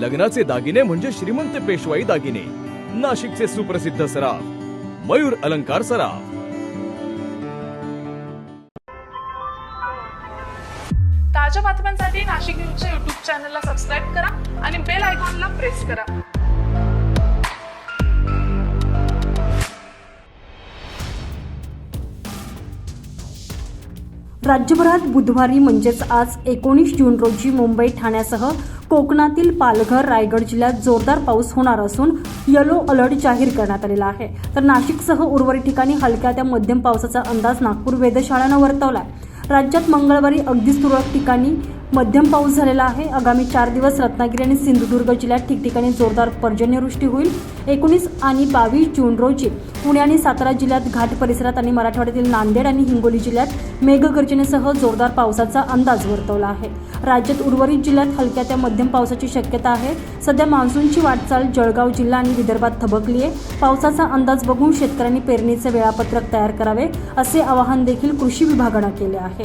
लग्नाचे दागिने म्हणजे श्रीमंत पेशवाई दागिने. नाशिकचे सुप्रसिद्ध सराफ. मयूर अलंकार सराफ. ताज्या बातम्यांसाठी नाशिक न्यूजच्या युट्यूब चॅनलला सबस्क्राईब करा आणि बेल आयकॉनला प्रेस करा. राज्यभरात बुधवारी म्हणजेच आज एकोणीस जून रोजी मुंबई ठाण्यासह कोकणातील पालघर रायगड जिल्ह्यात जोरदार पाऊस होणार असून येलो अलर्ट जाहीर करण्यात आलेला आहे. तर नाशिकसह उर्वरित ठिकाणी हलक्या त्या मध्यम पावसाचा अंदाज नागपूर वेधशाळेनं वर्तवला राज्यात मंगळवारी अगदीच तुरळक ठिकाणी मध्यम पाऊस झालेला आहे. आगामी चार दिवस रत्नागिरी आणि सिंधुदुर्ग जिल्ह्यात ठिकठिकाणी जोरदार पर्जन्यवृष्टी होईल. एकोणीस आणि बावीस जून रोजी पुणे आणि सातारा जिल्ह्यात घाट परिसरात आणि मराठवाड्यातील नांदेड आणि हिंगोली जिल्ह्यात मेघगर्जनेसह जोरदार पावसाचा अंदाज वर्तवला आहे. राज्यात उर्वरित जिल्ह्यात हलक्या त्या मध्यम पावसाची शक्यता आहे. सध्या मान्सूनची वाटचाल जळगाव जिल्हा आणि विदर्भात थबकली आहे. पावसाचा अंदाज बघून शेतकऱ्यांनी पेरणीचे वेळापत्रक तयार करावे असे आवाहन देखील कृषी विभागानं केले आहे.